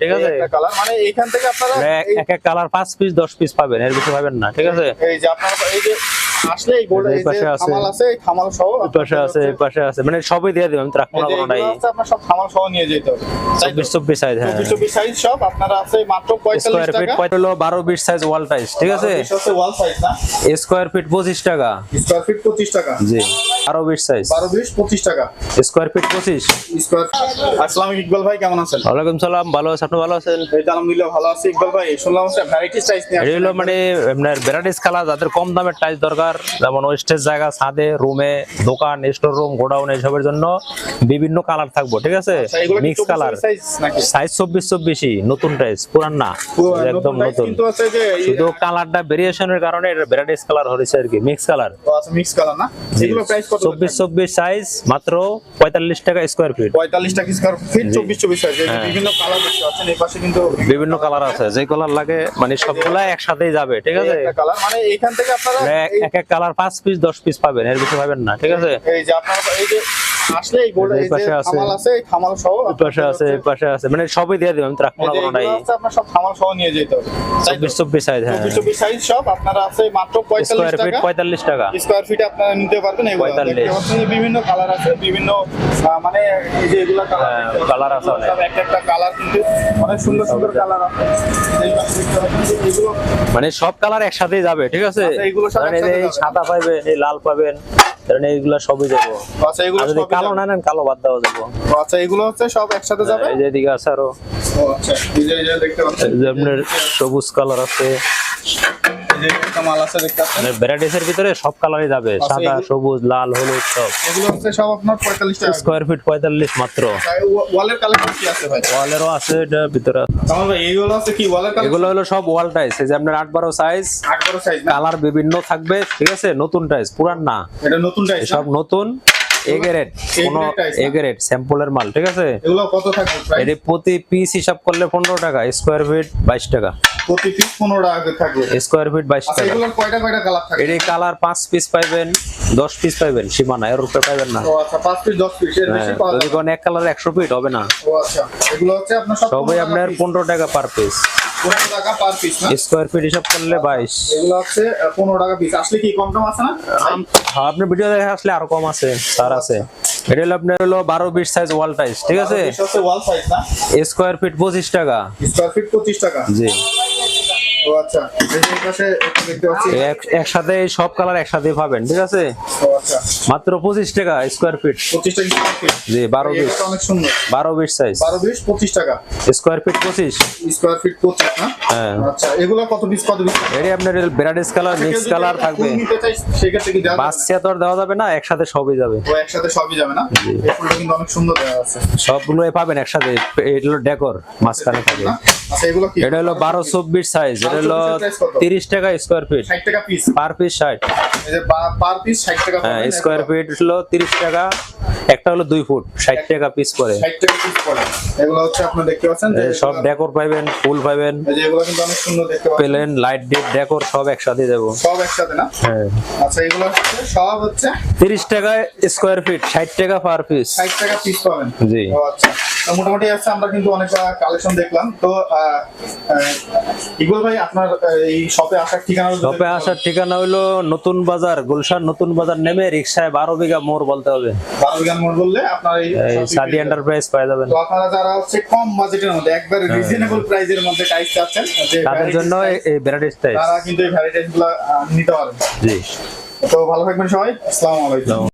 ঠিক আছে? একটা কালার মানে এইখান থেকে আপনারা মানে এক- এক কালার পাঁচ পিস দশ পিস পাবেন এর বেশি পাবেন না ঠিক আছে? এই যে আপনারা এই যে আসলে এই গোল্ড এই এই পাশে আছে। খামাল আছে খামাল সহ এই পাশে আছে এই পাশে আছে। মানে সবই দিয়ে দেবেন কোনোটাই আপনার সব খামাল সহ নিয়ে যেতে হবে। তাই তো? চব্বিশ চব্বিশ সাইজ হ্যাঁ। চব্বিশ চব্বিশ সাইজ সব আপনারা আছে মাত্র পঁয়তাল্লিশ স্কোয়ার ফিট টাকা। হলো বারো বিশ সাইজ ওয়াল টাইস ঠিক আছে? ওয়াল সাইজ না? স্কোয়ার ফিট পঁচিশ টাকা। স্কোয়ার ফিট পঁচিশ টাকা। জি। বারো বিশ সাইজ বারো বিশ পঁচিশ টাকা। স্কোয়ার ফিট পঁচিশ। স্কোয়ার আসসালাম ইকবাল ভাই কেমন আছেন? ওয়ালাইকুম সালাম ভালো আছেন আপনি ভালো আছেন? এই তো আলহামদুলিল্লাহ ভালো আছি। ইকবাল ভাই শুনলাম হচ্ছে ভ্যারাইটি সাইজ নিয়ে এটা মানে আপনার ভ্যারাইটিস কালার যাদের কম দামের টাইস দরকার যেমন ওয়েস্টের জায়গা ছাদে রুমে দোকান স্টোর রুম গোডাউন এসবের জন্য বিভিন্ন কালার থাকব ঠিক আছে? মিক্স কালার সাইজ চব্বিশ চব্বিশই নতুন টাইলস পুরান না একদম নতুন। শুধু কালারটা ভেরিয়েশনের কারণে এটা ভ্যারাইটিস কালার হয়েছে আর কি মিক্স কালার আচ্ছা মিক্স কালার না? চব্বিশ চব্বিশ সাইজ মাত্র পঁয়তাল্লিশ টাকা স্কোয়ার ফিট পঁয়তাল্লিশ টাকা স্কোয়ার ফিট চব্বিশ চব্বিশ সাইজ হ্যাঁ। বিভিন্ন কালার দেখতে পাচ্ছেন এই পাশে কিন্তু বিভিন্ন কালার আছে যে কালার লাগে মানে সবগুলা একসাথেই যাবে ঠিক আছে? কালার মানে এইখান থেকে আপনারা মানে এক- এই- এক এক কালার পাঁচ পিস দশ পিস পাবেন এর বেশি পাবেন না ঠিক আছে? এই যে আপনারা এই যে আসলে এই গোল্ড এই এই যে খামাল আছে। এই খামাল সহ পাশে আছে এই পাশে আছে। মানে সবই দিয়ে দেবেন রাখব না এগুলো আছে সব সহ নিয়ে যেতে হবে? চব্বিশ চব্বিশ সাইজ হ্যাঁ। চব্বিশ সাইজ সব আপনারা আছে মাত্র স্কোয়ার ফিট পঁয়তাল্লিশ টাকা। স্কোয়ার ফিট আপনারা নিতে পারবেন এগুলো। 45 দেখতে বিভিন্ন কালার আছে বিভিন্ন মানে এই যে এগুলা কালার হ্যাঁ, আছে অনেক। একটা একটা কালার কিন্তু অনেক সুন্দর সুন্দর কালার আছে। এগুলো মানে সব কালার একসাথে যাবে ঠিক আছে? আচ্ছা। সাদা পাবেন এই লাল পাবেন এইগুলা সবই যাব আচ্ছা এগুলো যদি কালো না নেন কালো বাদ দেওয়া যাব। আচ্ছা এগুলো হচ্ছে সব একসাথে যাবে? এই যে এদিকে আছে আরও। আচ্ছা এই যে দেখতে পাচ্ছেন। এই যে আপনার সবুজ কালার আছে। যে একটা মাল আছে দেখতে পাচ্ছেন? মানে ভিতরে সব কালারই যাবে। আচ্ছা, সাদা সবুজ লাল হলুদ সব। এগুলো হচ্ছে সব আপনার পঁয়তাল্লিশ টাকা। স্কোয়ার ফিট পঁয়তাল্লিশ মাত্র। ওয়ালের কালেকশন কি আছে ভাই? ওয়ালেরও আছে এটা ভিতরে আমার ভাই এইগুলো আছে কি? ওয়ালের কালেকশন এগুলো হলো সব ওয়াল টাইস এই যে আপনার আট বারো সাইজ আট বড় সাইজ কালার বিভিন্ন থাকবে। ঠিক আছে? নতুন টাইস পুরান না। এটা নতুন টাইপ সব নতুন। এ গ্রেড কোনো grade tiles, এ স্যাম্পলের মাল ঠিক আছে? এগুলো কত থাকবে এটি প্রতি পিস হিসাব করলে পনেরো টাকা স্কোয়ার ফিট বাইশ টাকা। প্রতি পিস পনেরো টাকা থাকবে। স্কোয়ার ফিট বাইশ আচ্ছা টাকা। কয়টা কয়টা কালার থাকে? এটি কালার পাঁচ পিস পাইবেন দশ পিস পাইবেন সীমানা এর উপরে পাইবেন না। আচ্ছা পাঁচ পিস দশ পিস এর বেশি হ্যাঁ, পাওয়া যাবে এক কালার একশো ফিট হবে না। ও আচ্ছা এগুলো হচ্ছে আপনার সবই আপনার পনেরো টাকা পার পিস piece, 15 টাকা পার পিস স্কোয়ার ফিট হিসাব করলে বাইশ। এগুলো হচ্ছে পনেরো টাকা পিস আসলে কি কম টম আছে না? হ্যাঁ আপনার ভিডিও দেখে আসলে আরও কম আছে স্যার আছে। এটা হলো আপনার হলো বারো বিশ সাইজ ওয়াল টাইস ঠিক আছে? ওয়াল সাইজ না? স্কোয়ার ফিট পঁচিশ টাকা। স্কোয়ার ফিট পঁচিশ টাকা। জি। ও আচ্ছা একসাথে সব কালার একসাথে পাবেন ঠিক আছে? আচ্ছা। মাত্র পঁচিশ টাকা স্কোয়ার ফিট পঁচিশ টাকা জি বারো বিশ অনেক সুন্দর। বারো বিশ সাইজ বারো বিশ পঁচিশ টাকা। স্কোয়ার ফিট পঁচিশ। স্কোয়ার ফিট পঁচিশ হ্যাঁ। আচ্ছা এগুলো কত পিস কত পিস এটি আপনার ভ্যারাইটিস কালার মিক্স কালার থাকবে। সেক্ষেত্রে কি বাচ্চা তো আর দেওয়া যাবে না একসাথে সবই যাবে। ও একসাথে সবই যাবে না? এই কিন্তু অনেক সুন্দর দেওয়া আছে। সবগুলো পাবেন একসাথে এটা হলো ডেকর মাঝখানে থাকে না? এগুলো কি এটা হলো বারো চব্বিশ সাইজ এটা হলো 12 চব্বিশের price কত? তিরিশ টাকা স্কোয়ার ফিট টাকা পিস পার পিস ষাট। পার পিস ষাট টাকা হ্যাঁ স্কোয়ার ফিট হলো তিরিশ টাকা। একটা হলো দুই ফুট ষাট টাকা পিস পরে পড়ে এগুলো হচ্ছে আপনি দেখতে পাচ্ছেন যে সব ডেকর পাইবেন ফুল পাইবেন। এই যে এগুলো কিন্তু অনেক সুন্দর দেখতে পাচ্ছেন। প্লেন লাইট ডিপ ডেকর সব একসাথে দেবো। সব একসাথে না? হ্যাঁ। আচ্ছা এগুলো সব হচ্ছে তিরিশ টাকা স্কোয়ার ফিট ষাট টাকা পার পিস ষাট টাকা পিস পাবেন। জি। আচ্ছা। মোটামুটি আছে আমরা কিন্তু অনেক কালেকশন দেখলাম। তো ইকবাল ভাই আপনার এই শপে আসার ঠিকানা শপে আসার ঠিকানা হইল নতুন বাজার গুলশান নতুন বাজার নেমে রিক্সায় বারো বিঘা মোড় বলতে হবে। বারো মোড় বললে আপনার এই এই সাদি এন্টারপ্রাইজ পাই যাবেন। তো আপনারা যারা হচ্ছে কম বাজেটের মধ্যে একবার রিজনেবল প্রাইসের মধ্যে টাইস চাচ্ছেন। তাদের জন্য এই ভ্যারাইটিস টাইপ তারা কিন্তু এই ভ্যারাইটিসগুলো আহ, নিতে পারেন জি। তো ভালো থাকবেন সবাই। আসসালামু আলাইকুম।